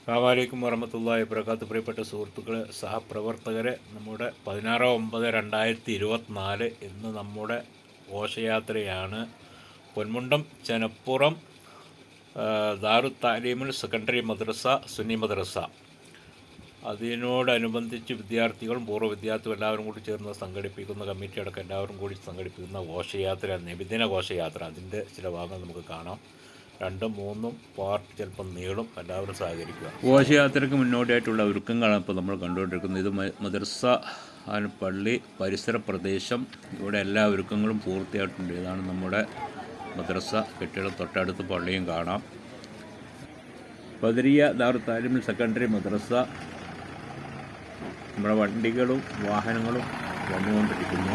അസ്സാമലൈക്കും വറഹമത്തല്ലാഹി വബർക്കാത്ത് പ്രിയപ്പെട്ട സുഹൃത്തുക്കളെ സഹപ്രവർത്തകരെ നമ്മുടെ പതിനാറ് ഒമ്പത് രണ്ടായിരത്തി ഇരുപത്തിനാല് ഇന്ന് നമ്മുടെ ഘോഷയാത്രയാണ് പൊന്മുണ്ടം ചെനപ്പുറം ദാരു താലീമുൽ സെക്കൻഡറി മദ്രസ സുന്നി മദ്രസ. അതിനോടനുബന്ധിച്ച് വിദ്യാർത്ഥികളും പൂർവ വിദ്യാർത്ഥികളും എല്ലാവരും കൂടി ചേർന്ന് സംഘടിപ്പിക്കുന്ന കമ്മിറ്റി അടക്കം എല്ലാവരും കൂടി സംഘടിപ്പിക്കുന്ന ഘോഷയാത്ര നബിദിന ഘോഷയാത്ര. അതിന്റെ ചില ഭാഗങ്ങൾ നമുക്ക് കാണാം. രണ്ടും മൂന്നും പാർട്ട് ചിലപ്പം നീളും എല്ലാവരും സഹകരിക്കുക. ഘോഷയാത്രയ്ക്ക് മുന്നോടിയായിട്ടുള്ള ഒരുക്കങ്ങളാണ് ഇപ്പോൾ നമ്മൾ കണ്ടുകൊണ്ടിരിക്കുന്നത്. ഇത് മദർസ പള്ളി പരിസര പ്രദേശം ഇവിടെ എല്ലാ ഒരുക്കങ്ങളും പൂർത്തിയായിട്ടുണ്ട്. ഇതാണ് നമ്മുടെ മദ്രസ. കെട്ടിടം തൊട്ടടുത്ത് പള്ളിയും കാണാം. ബദരിയ ദാർ താലിമിൽ സെക്കൻഡറി മദ്രസ. നമ്മുടെ വണ്ടികളും വാഹനങ്ങളും വന്നുകൊണ്ടിരിക്കുന്നു.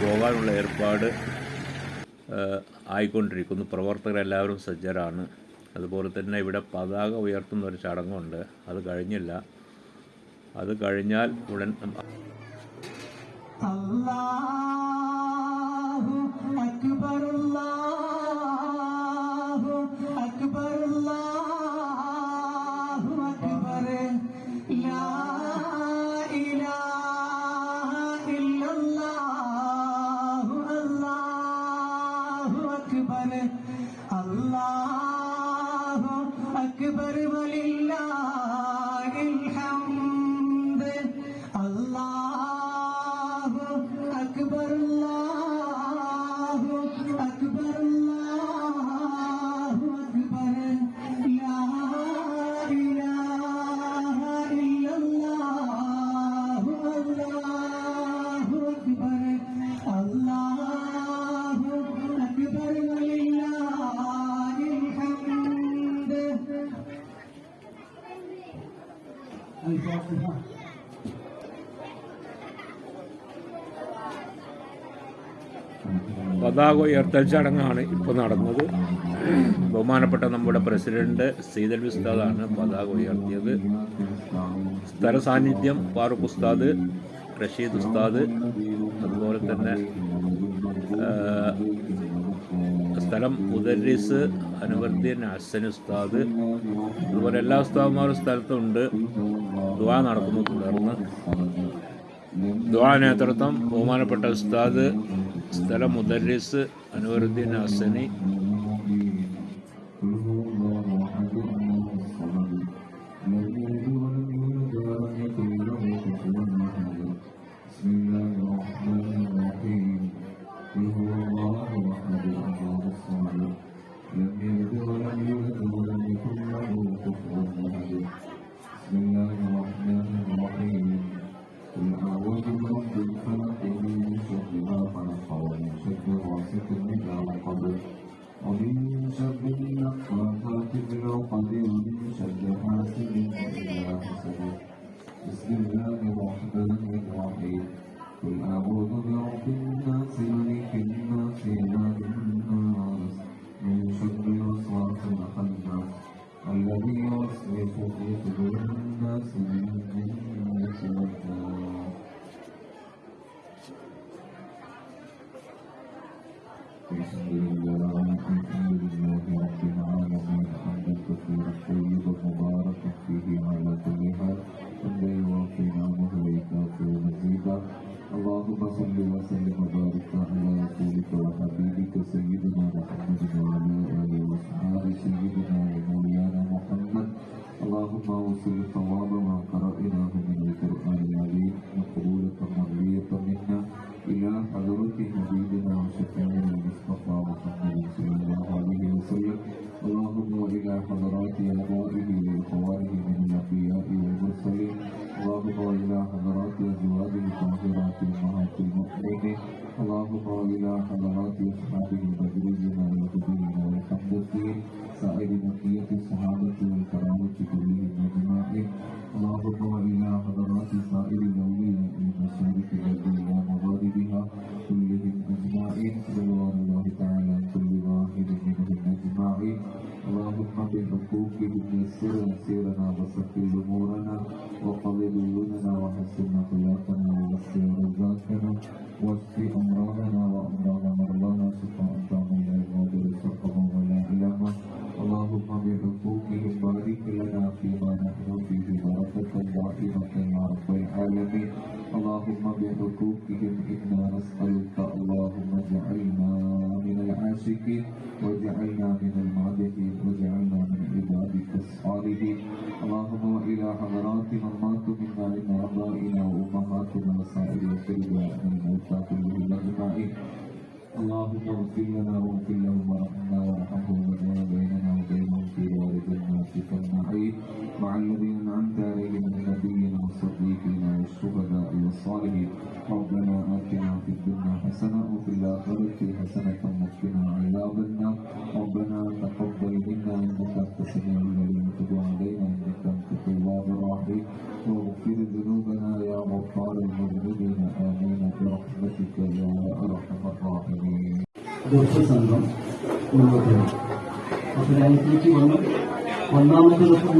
പോകാനുള്ള ഏർപ്പാട് ആയിക്കൊണ്ടിരിക്കുന്നു. പ്രവർത്തകരെല്ലാവരും സജ്ജരാണ്. അതുപോലെ തന്നെ ഇവിടെ പതാക ഉയർത്തുന്ന ഒരു ചടങ്ങുണ്ട്. അത് കഴിഞ്ഞില്ല. അത് കഴിഞ്ഞാൽ ഉടൻ അല്ലാഹു വലില്ലാഹിൽ الحمد. അല്ലാഹു പതാക ഉയർത്തൽ ചടങ്ങാണ് ഇപ്പോൾ നടന്നത്. ബഹുമാനപ്പെട്ട നമ്മുടെ പ്രസിഡന്റ് സീതൽ ഉസ്താദാണ് പതാക ഉയർത്തിയത്. സ്ഥല സാന്നിധ്യം ഫാറൂഖ് ഉസ്താദ് റഷീദ് ഉസ്താദ് അതുപോലെ തന്നെ സ്ഥലം ഉദരീസ് അനുവർദ്ദീൻ ഹസൻ ഉസ്താദ് അതുപോലെ എല്ലാ ഉസ്താദന്മാരും സ്ഥലത്തുണ്ട്. ദുവാ നടക്കുന്നു തുടർന്ന്. ദുവാ നേതൃത്വം ബഹുമാനപ്പെട്ട ഉസ്താദ് സ്ഥലം മുദരിസ് അനുവറുദ്ദീൻ ഹസനി اللهم صل وسلم وبارك على رسولك وحبيبك سيدنا محمد وعلى اله واصحابه سيدنا ومولانا محمد اللهم اوصل ثواب ما قرأناه من القرآن العظيم مقبولة مرضية منا إلى حضرة حبيبنا وشفيعنا المصطفى محمد صلى الله عليه وسلم اللهم وإلى حضرات آبائه وإخوانه من الأنبياء والمرسلين اللهم وإلى حضرات أزواجه الطاهرات أمهات المؤمنين اللهم وإلى حضرات أصحابه البدريين والهديين والحمدين سائر بقية الصحابة والكرامة كلهم أجمعين اللهم وإلى حضرات سائر الأولياء المشارق الأرض ومغاربها كلهم أجمعين بهم يسر مسيرنا وسخر امورنا وقضي ديوننا وحسن اخلاقنا ووسع رزاقنا واشف امراضنا وامراض مرضانا. شفاء انت من الغادر سقما ولا علما اللهم من همومهم بارك لنا فيما نحن فيه بركة دائمة يا رب العالمين اللهم بحقوقهم إنا نسألك اللهم اجعلنا من العاشقين واجعلنا من المعبدين واجعلنا من عبادك الصالحين اللهم وإلى حضراتنا المات منا من آبائنا وأمهاتنا وسائر وكل من كلهم أجمعين اللهم اغفر لنا واغفر لهم مع الذين انعمت عليهم من النبيين والصديقين والشهداء والصالحين ربنا اتنا في الدنيا حسنه وفي الاخره حسنه وقنا عذاب النار ربنا تقبل منا انك انت السميع العليم وتب علينا انك انت التواب الرحيم واغفر ذنوبنا يا غفار المذنبين امين برحمتك يا ارحم الراحمين ദുഃഖസംഘം മുന്നോട്ട് വരും അപ്പോൾ അതിലേക്ക് വന്ന് ഒന്നാമത്തെ ദിവസം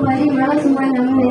பரிமள சுமணமே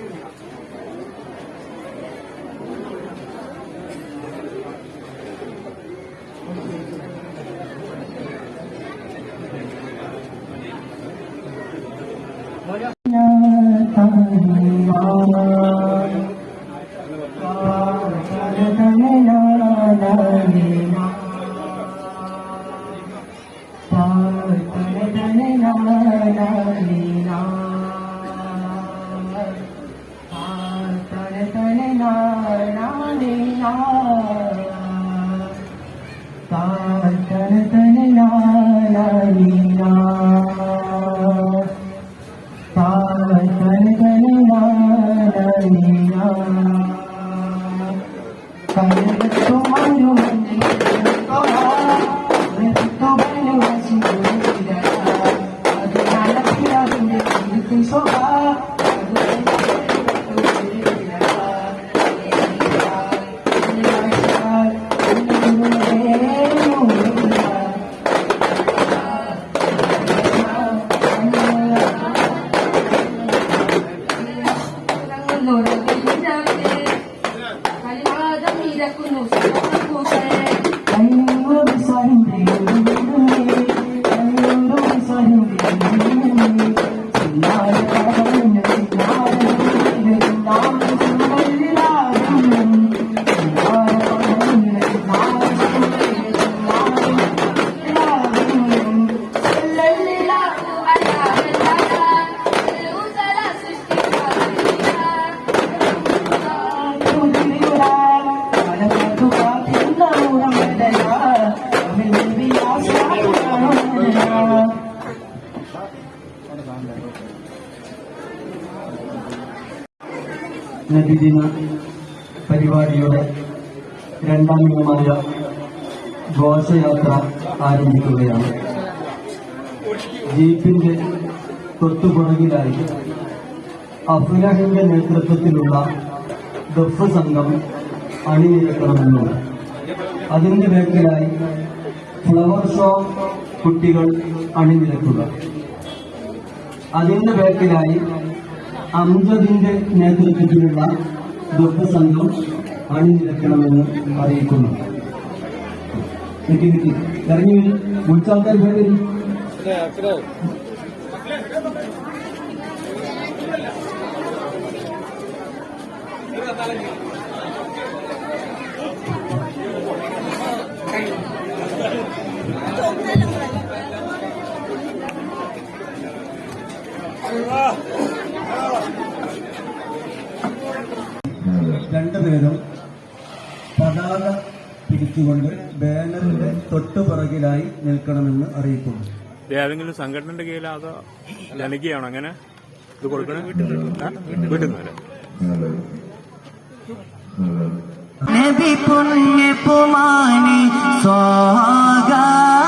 നബിദിന ജീപ്പിന്റെ തൊട്ടുപുറകിലായി അഫ്ലഹിന്റെ നേതൃത്വത്തിലുള്ള ഗഫ് സംഘം അണിനിരക്കണമെന്നുണ്ട് അതിന്റെ ബാക്കിലായി ഫ്ലവർ ഷോ കുട്ടികൾ അണിനിരക്കുക അതിന്റെ ബാക്കിലായി അംജദിന്റെ നേതൃത്വത്തിലുള്ള ഗഫ് സംഘം അണിനിരക്കണമെന്ന് അറിയിക്കുന്നു. ഇറങ്ങി വരും ആൾക്കാർ പേര് രണ്ടുപേരും പതാക പിടിച്ചുകൊണ്ട് ബാനറിന്റെ തൊട്ടുപുറകിലായി നിൽക്കണമെന്ന് അറിയിക്കുന്നു. ഇത് ഏതെങ്കിലും സംഘടനയുടെ കീഴിൽ അതോ ജനകീയാണോ അങ്ങനെ ഇത് കൊടുക്കണേ? വീട്ടിൽ നിന്ന് നബി പുണ്യപുമാനി സ്വാഗതം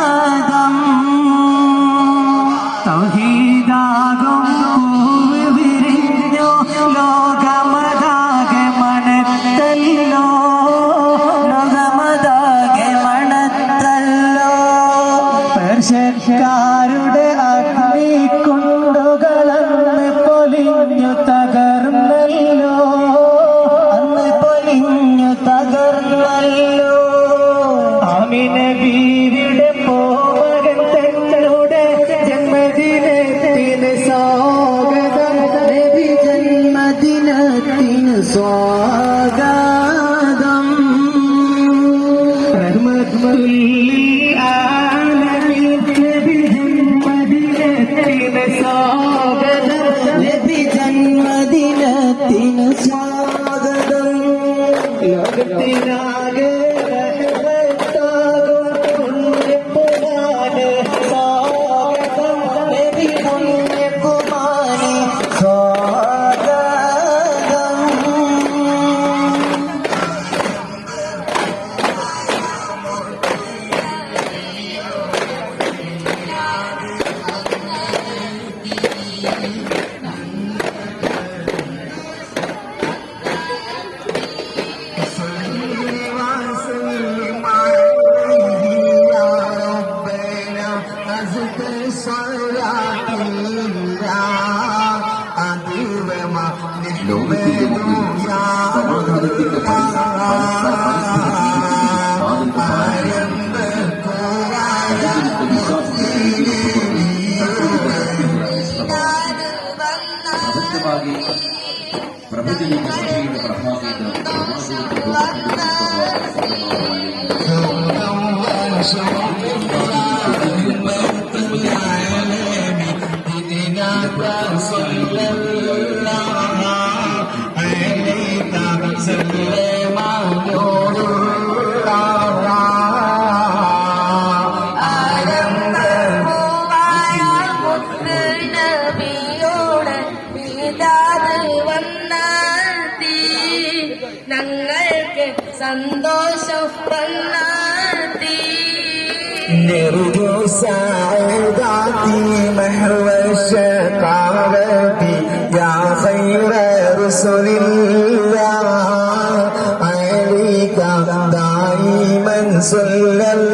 صلى الله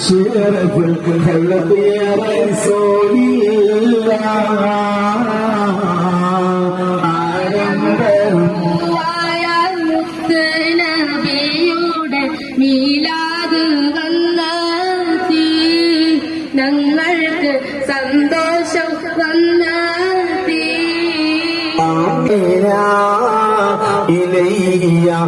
أشرف الخلق يا رسول الله പൂവായ മുത്ത് നബിയുടെ മീലാത് വന്നാത്തി ഞങ്ങൾക്ക് സന്തോഷം വന്നാത്തി إليه يا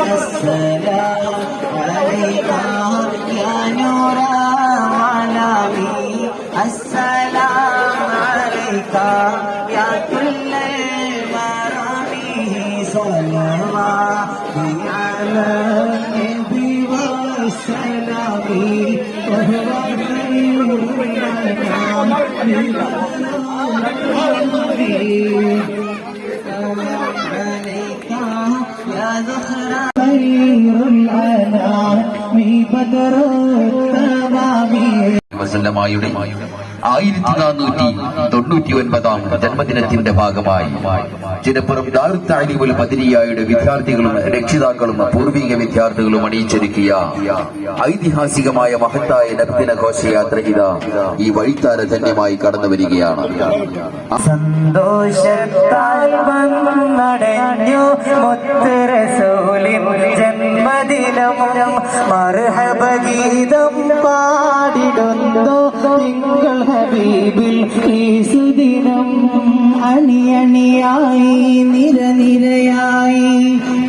السلام عليك يا نور منامي السلام عليك يا كل مرامي صلوات على النبي والسلام وهو خير الأنام വസല്ലമായുടെ ആയിരത്തി നാനൂറ്റി തൊണ്ണൂറ്റി ഒൻപതാം ജന്മദിനത്തിന്റെ ഭാഗമായി ചിലപ്പുറം ദാറുത്താലിമുൽ ബദരിയായുടെ വിദ്യാർത്ഥികളും രക്ഷിതാക്കളും പൂർവീക വിദ്യാർത്ഥികളും അണിയിച്ചൊരുക്കിയ ഐതിഹാസികമായ മഹത്തായ നർത്തന ഘോഷയാത്ര ഇതാ ഈ വഴിത്താര ധന്യമായി കടന്നു വരികയാണ് സന്തോഷത്താൽ ജന്മദിനം മർഹബ ഗീതം പാടിടുന്നു. നിങ്ങൾ ഹബീബിൽ ഈ സുദിനം അണിയണിയായി നിരനിരയായി.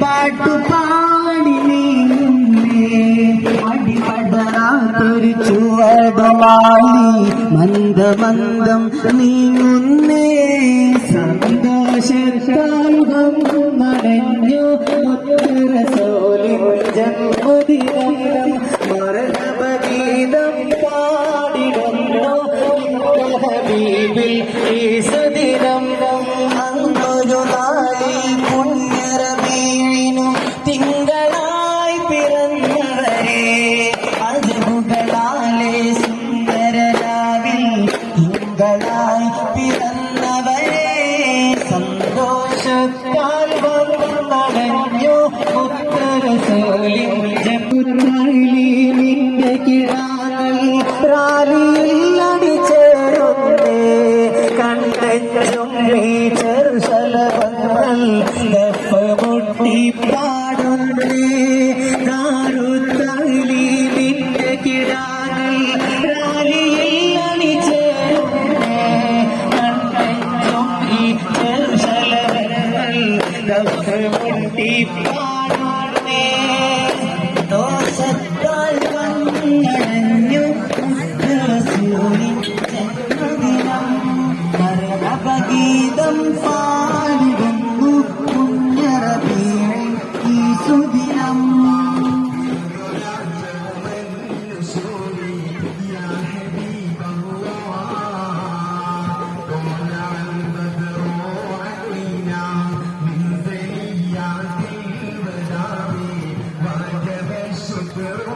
പാട്ടുപാടി നീങ്ങുന്നേ അടിപടരാത്തൊരു ചുവടുമായി മന്ദമന്ദം നീങ്ങുന്നേ. സന്തോഷത്താൽ നടഞ്ഞു മുത്തരസോലിൻ You. mm -hmm. 그래요.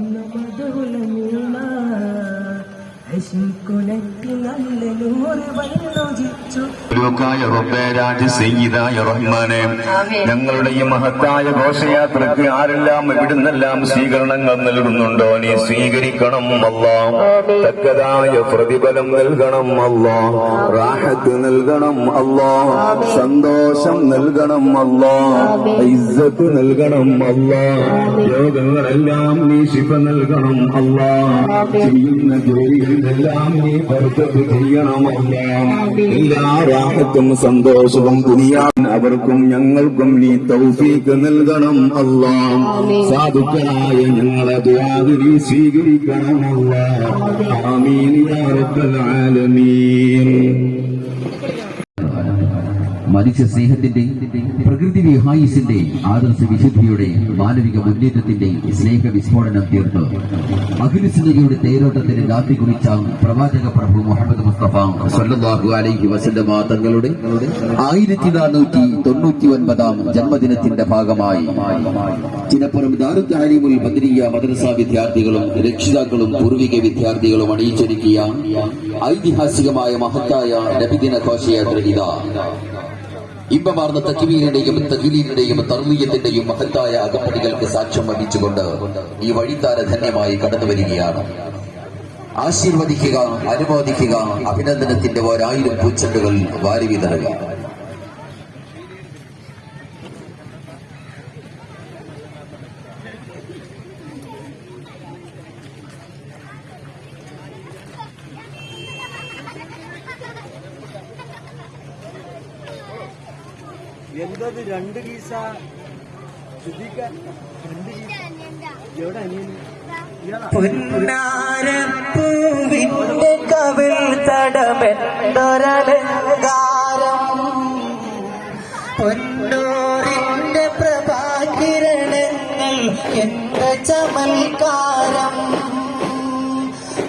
ലോകായ റബ്ബേ രാജ സയ്യിദായ റഹ്മാനെ. ഞങ്ങളുടെ ഈ മഹത്തായ ഘോഷയാത്രക്ക് ആരെല്ലാം ഇവിടുന്നെല്ലാം സ്വീകരണങ്ങൾ നൽകുന്നുണ്ടോ? നീ സ്വീകരിക്കണം അല്ലാ. തക്കതായ പ്രതിഫലം നൽകണം അല്ലാ. റാഹത്ത് നൽകണം അല്ലാ. സന്തോഷം നൽകണം അല്ലാ. ഇസ്സത്ത് നൽകണം അല്ലാ. യോഗങ്ങളെല്ലാം നീ ശിഫ നൽകണം അല്ലാ. ചെയ്യുന്ന ജോലികളിലെല്ലാം നീ ബർക്കത്ത് ചെയ്യണം അല്ലാ. എല്ലാ റാഹത്തും സന്തോഷവും ദുനിയാൻ അവർക്കും ഞങ്ങൾക്കും നീ തൗഫീക്ക് നൽകണം അല്ലാ സാധുക്കളായ ഞങ്ങളെ ദുരാതിരി സ്വീകരിക്കണം അല്ലാ ആമീൻ യാ റബ്ബൽ ആലമീൻ. മനുഷ്യ സ്നേഹത്തിന്റെ പ്രകൃതി വിഹായിസിന്റെ ആദർശ വിശുദ്ധിയുടെ മാനവിക മുന്നേറ്റത്തിന്റെ സ്നേഹ വിസ്ഫോടനം തീർത്ത് അഖിലുസിന്റെ തേരോട്ടത്തിന് രാത്രി കുറിച്ച പ്രവാചക പ്രഭു മുഹമ്മദ് മുസ്തഫ സല്ലല്ലാഹു അലൈഹി വസല്ലമ തങ്ങളുടെ ആയിരത്തി നാനൂറ്റി തൊണ്ണൂറ്റി ഒൻപതാം ജന്മദിനത്തിന്റെ ഭാഗമായി. ചിലപ്പുറം ദാറുൽ താലീമുൽ ബദരിയ മദ്രസ വിദ്യാർത്ഥികളും രക്ഷിതാക്കളും പൂർവിക വിദ്യാർത്ഥികളും അണിയിച്ചൊരുക്കിയ ഐതിഹാസികമായ മഹത്തായ നബിദിന ഘോഷയാത്ര ഇതാ. ഇമ്പമാർന്ന തക്വീരിന്റെയും തജ്വീലിന്റെയും തർവീയത്തിന്റെയും മഹത്തായ അകപ്പടികൾക്ക് സാക്ഷ്യം വഹിച്ചുകൊണ്ട് ഈ വഴിത്താര ധന്യമായി കടന്നു വരികയാണ്. ആശീർവദിക്കുക അനുമോദിക്കുക അഭിനന്ദനത്തിന്റെ ഒരായിരം പൂച്ചെണ്ടുകൾ വാരി വിതറുക എന്തത് രണ്ട് പീസ. ശ്രദ്ധിക്കാൻ രണ്ട് കീസ എവിടെ അനിയന്? പൊന്നാരപ്പൂവിന്റെ കവിൾ തടമെന്തൊരലങ്കാരം? പൊന്നോറിന്റെ പ്രഭാകിരണങ്ങൾ എന്റെ ചമൽക്കാരം.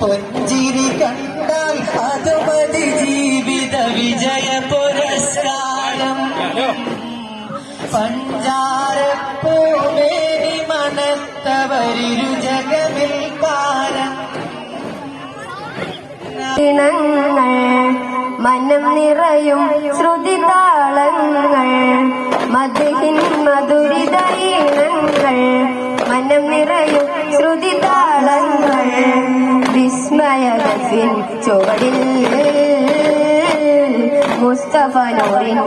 പൊഞ്ചിരി കണ്ടാൽ അത് ജീവിത വിജയ പുരസ്കാരം. പഞ്ചാരപ്പൂമേനി മണത്തവരിരു ജഗമിൽക്കാരം ഇണങ്ങൾ മനം നിറയും ശ്രുതിതാളങ്ങൾ മധുഹിൻ മധുരിതീണങ്ങൾ മനം നിറയും ശ്രുതിതാളങ്ങൾ വിസ്മയത്തിൻ ചുവടിൽ മുസ്തഫ നൂറിൻ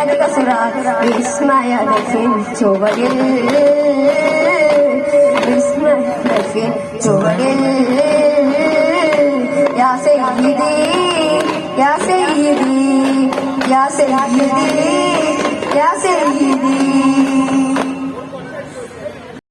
പതിലുകൾ അധിക സുറാൻ വിസ്മയത്തിൻ ചുവടിൽ വിസ്മയത്തിൻ ചുവടിൽ യാ സയ്യിദി യാ സയ്യിദി യാ സയ്യിദി